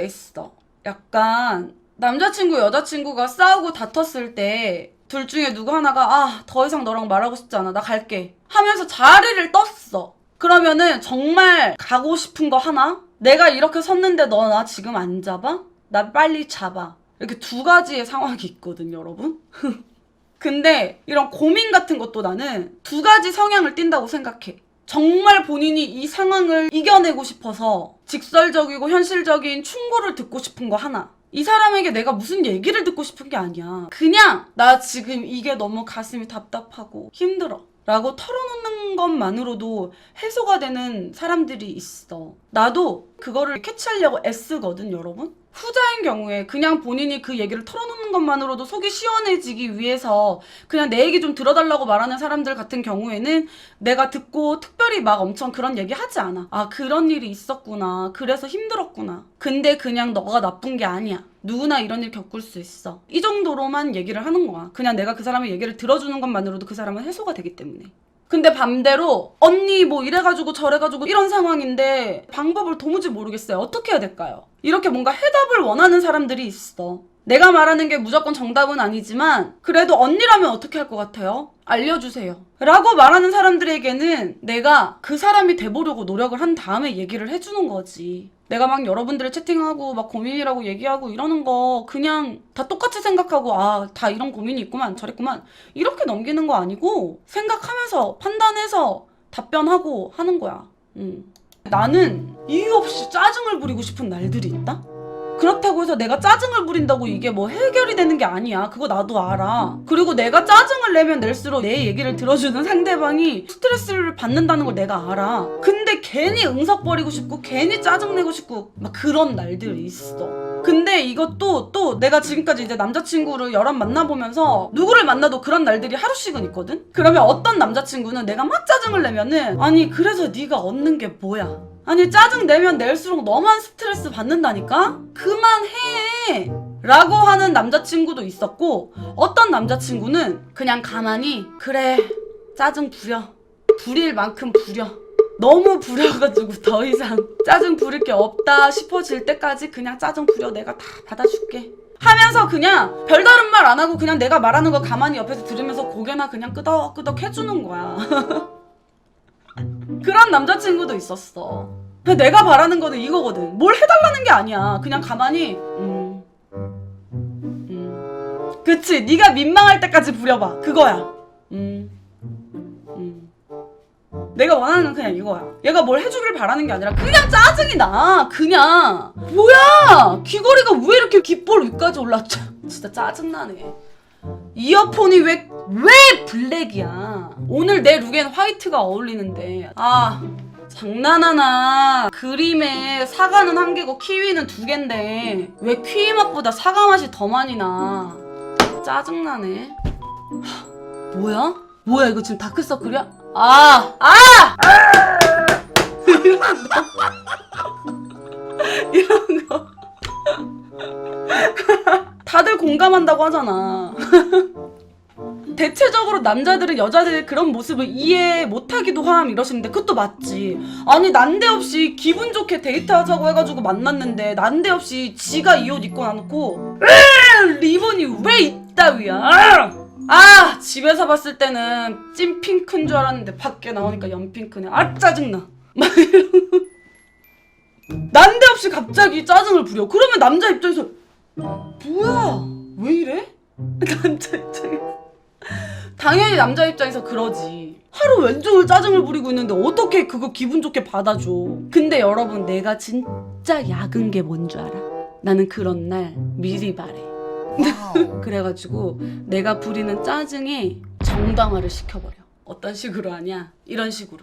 게 있어. 약간 남자친구 여자친구가 싸우고 다퉜을 때 둘 중에 누구 하나가 아 더 이상 너랑 말하고 싶지 않아 나 갈게 하면서 자리를 떴어. 그러면은 정말 가고 싶은 거 하나? 내가 이렇게 섰는데 너 나 지금 안 잡아? 나 빨리 잡아. 이렇게 두 가지의 상황이 있거든요, 여러분. 근데 이런 고민 같은 것도 나는 두 가지 성향을 띈다고 생각해. 정말 본인이 이 상황을 이겨내고 싶어서 직설적이고 현실적인 충고를 듣고 싶은 거 하나. 이 사람에게 내가 무슨 얘기를 듣고 싶은 게 아니야. 그냥 나 지금 이게 너무 가슴이 답답하고 힘들어. 라고 털어놓는 것만으로도 해소가 되는 사람들이 있어. 나도 그거를 캐치하려고 애쓰거든, 여러분. 후자인 경우에 그냥 본인이 그 얘기를 털어놓는 것만으로도 속이 시원해지기 위해서 그냥 내 얘기 좀 들어달라고 말하는 사람들 같은 경우에는 내가 듣고 특별히 막 엄청 그런 얘기 하지 않아. 아, 그런 일이 있었구나. 그래서 힘들었구나. 근데 그냥 너가 나쁜 게 아니야. 누구나 이런 일 겪을 수 있어. 이 정도로만 얘기를 하는 거야. 그냥 내가 그 사람의 얘기를 들어주는 것만으로도 그 사람은 해소가 되기 때문에. 근데 반대로 언니 뭐 이래가지고 저래가지고 이런 상황인데 방법을 도무지 모르겠어요. 어떻게 해야 될까요? 이렇게 뭔가 해답을 원하는 사람들이 있어. 내가 말하는 게 무조건 정답은 아니지만 그래도 언니라면 어떻게 할 것 같아요? 알려주세요. 라고 말하는 사람들에게는 내가 그 사람이 돼보려고 노력을 한 다음에 얘기를 해주는 거지. 내가 막 여러분들 채팅하고 막 고민이라고 얘기하고 이러는 거 그냥 다 똑같이 생각하고 아, 다 이런 고민이 있구만 저랬구만 이렇게 넘기는 거 아니고 생각하면서 판단해서 답변하고 하는 거야. 음. 나는 이유 없이 짜증을 부리고 싶은 날들이 있다? 그렇다고 해서 내가 짜증을 부린다고 이게 뭐 해결이 되는 게 아니야. 그거 나도 알아. 그리고 내가 짜증을 내면 낼수록 내 얘기를 들어주는 상대방이 스트레스를 받는다는 걸 내가 알아. 근데 괜히 응석거리고 싶고 괜히 짜증내고 싶고 막 그런 날들이 있어. 근데 이것도 또 내가 지금까지 이제 남자친구를 여러 만나보면서 누구를 만나도 그런 날들이 하루씩은 있거든? 그러면 어떤 남자친구는 내가 막 짜증을 내면은 아니 그래서 네가 얻는 게 뭐야? 아니 짜증 내면 낼수록 너만 스트레스 받는다니까? 그만해! 라고 하는 남자친구도 있었고 어떤 남자친구는 그냥 가만히 그래 짜증 부려. 부릴 만큼 부려. 너무 부려가지고 더 이상 짜증 부릴 게 없다 싶어질 때까지 그냥 짜증 부려. 내가 다 받아줄게. 하면서 그냥 별다른 말 안 하고 그냥 내가 말하는 거 가만히 옆에서 들으면서 고개나 그냥 끄덕끄덕 해주는 거야. 그런 남자친구도 있었어 근데 내가 바라는 거는 이거거든 뭘 해달라는 게 아니야 그냥 가만히 음, 음. 그치 네가 민망할 때까지 부려봐 그거야 음, 음. 내가 원하는 건 그냥 이거야. 얘가 뭘 해주길 바라는 게 아니라 그냥 짜증이 나. 그냥 뭐야? 귀걸이가 왜 이렇게 귓볼 위까지 올랐죠? 진짜 짜증나네. 이어폰이 왜 왜 블랙이야? 오늘 내 룩엔 화이트가 어울리는데 아 장난하나 그림에 사과는 한 개고 키위는 두 개인데 왜 키위 맛보다 사과 맛이 더 많이 나? 짜증나네. 하, 뭐야? 뭐야 이거 지금 다크서클이야? 아! 아! 이런 거. 다들 공감한다고 하잖아. 대체적으로 남자들은 여자들의 그런 모습을 이해 못하기도 함 이러시는데 그것도 맞지. 아니 난데없이 기분 좋게 데이트하자고 해가지고 만났는데 난데없이 지가 이 옷 입고 나놓고 으, 리본이 왜 이따위야? 아 집에서 봤을 때는 찐 핑크인 줄 알았는데 밖에 나오니까 연핑크네. 아 짜증나. 막 이러고 난데없이 갑자기 짜증을 부려. 그러면 남자 입장에서 뭐야 왜 이래? 남자 입장에서 당연히 남자 입장에서 그러지. 하루 왼종일 짜증을 부리고 있는데 어떻게 그거 기분 좋게 받아줘. 근데 여러분 내가 진짜 약은 게 뭔 줄 알아? 나는 그런 날 미리 말해. 그래가지고 내가 부리는 짜증이 정당화를 시켜버려. 어떤 식으로 하냐? 이런 식으로.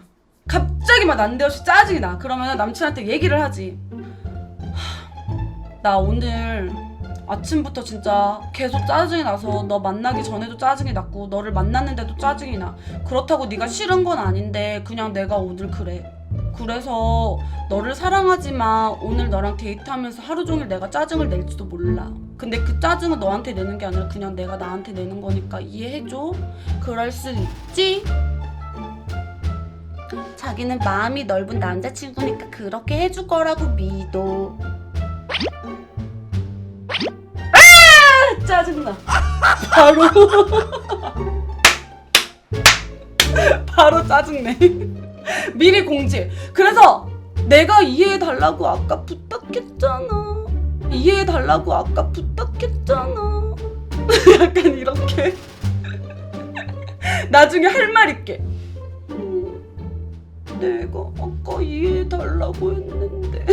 갑자기 막 난데없이 짜증이 나. 그러면 남친한테 얘기를 하지. 하, 나 오늘 아침부터 진짜 계속 짜증이 나서 너 만나기 전에도 짜증이 났고 너를 만났는데도 짜증이 나. 그렇다고 네가 싫은 건 아닌데 그냥 내가 오늘 그래. 그래서 너를 사랑하지만 오늘 너랑 데이트하면서 하루 종일 내가 짜증을 낼지도 몰라. 근데 그 짜증은 너한테 내는 게 아니라 그냥 내가 나한테 내는 거니까 이해해줘. 그럴 수 있지? 자기는 마음이 넓은 남자친구니까 그렇게 해줄 거라고 믿어. 아 짜증나. 바로. 바로 짜증내. 미리 공지. 그래서 내가 이해해달라고 아까 부탁했잖아. 이해해달라고 아까 부탁했잖아. 약간 이렇게. 나중에 할 말 있게. 음, 내가 아까 이해해달라고 했는데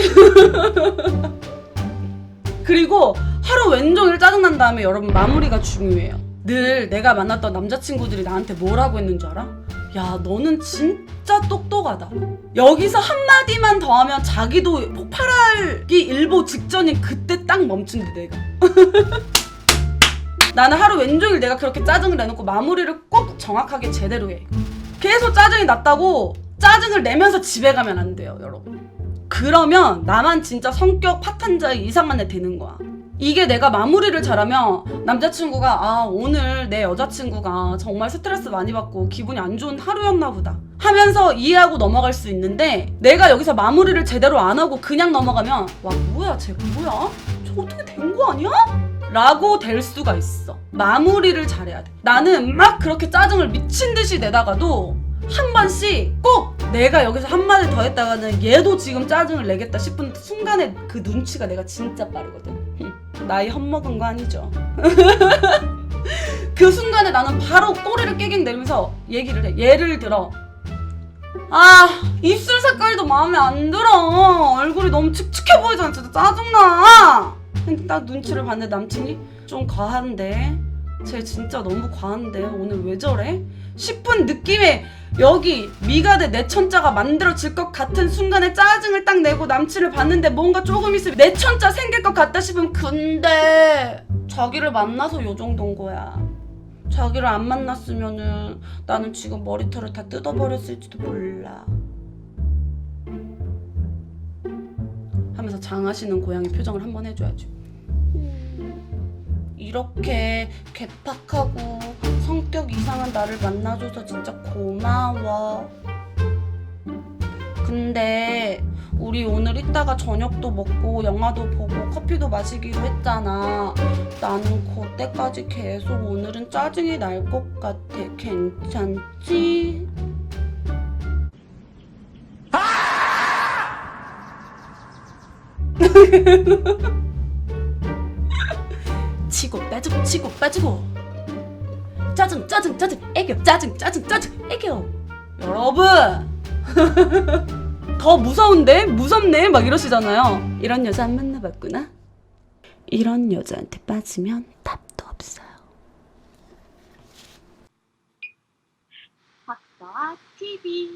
그리고 하루 왼종일 짜증난 다음에 여러분 마무리가 중요해요. 늘 내가 만났던 남자친구들이 나한테 뭐라고 했는 줄 알아? 야 너는 진짜 똑똑하다. 여기서 한마디만 더 하면 자기도 폭발하기 일보 직전인 그때 딱 멈춘대 내가. 나는 하루 왼종일 내가 그렇게 짜증을 내놓고 마무리를 꼭 정확하게 제대로 해. 계속 짜증이 났다고 짜증을 내면서 집에 가면 안 돼요 여러분 그러면 나만 진짜 성격 파탄자의 이상한 애 되는 거야. 이게 내가 마무리를 잘하면 남자친구가 아 오늘 내 여자친구가 정말 스트레스 많이 받고 기분이 안 좋은 하루였나 보다 하면서 이해하고 넘어갈 수 있는데 내가 여기서 마무리를 제대로 안 하고 그냥 넘어가면 와 뭐야 쟤 뭐야? 저 어떻게 된 거 아니야? 라고 될 수가 있어. 마무리를 잘해야 돼. 나는 막 그렇게 짜증을 미친 듯이 내다가도 한 번씩 꼭 내가 여기서 한마디 더 했다가는 얘도 지금 짜증을 내겠다 싶은 순간에 그 눈치가 내가 진짜 빠르거든. 나이 헛먹은 거 아니죠? 그 순간에 나는 바로 꼬리를 깨갱 내면서 얘기를 해. 예를 들어 아 입술 색깔도 마음에 안 들어. 얼굴이 너무 칙칙해 보이잖아 진짜 짜증나. 근데 딱 눈치를 봤는데 남친이 좀 과한데. 쟤 진짜 너무 과한데. 오늘 왜 저래? 싶은 느낌에 여기 미가드 내천자가 만들어질 것 같은 순간에 짜증을 딱 내고 남친을 봤는데 뭔가 조금 있으면 내천자 생길 것 같다 싶으면 근데 자기를 만나서 요 정도인 거야. 자기를 안 만났으면은 나는 지금 머리털을 다 뜯어버렸을지도 몰라. 하면서 장하시는 고양이 표정을 한번 해줘야지 이렇게 괴팍하고 성격 이상한 나를 만나줘서 진짜 고마워. 근데 우리 오늘 이따가 저녁도 먹고 영화도 보고 커피도 마시기로 했잖아. 나는 그때까지 계속 오늘은 짜증이 날 것 같아. 괜찮지? 치고 빠지고 치고 빠지고. 짜증 짜증 짜증 애교. 짜증 짜증 짜증 애교. 여러분! 더 무서운데? 무섭네? 막 이러시잖아요. 이런 여자 안 만나봤구나. 이런 여자한테 빠지면 답도 없어요. 박서아 TV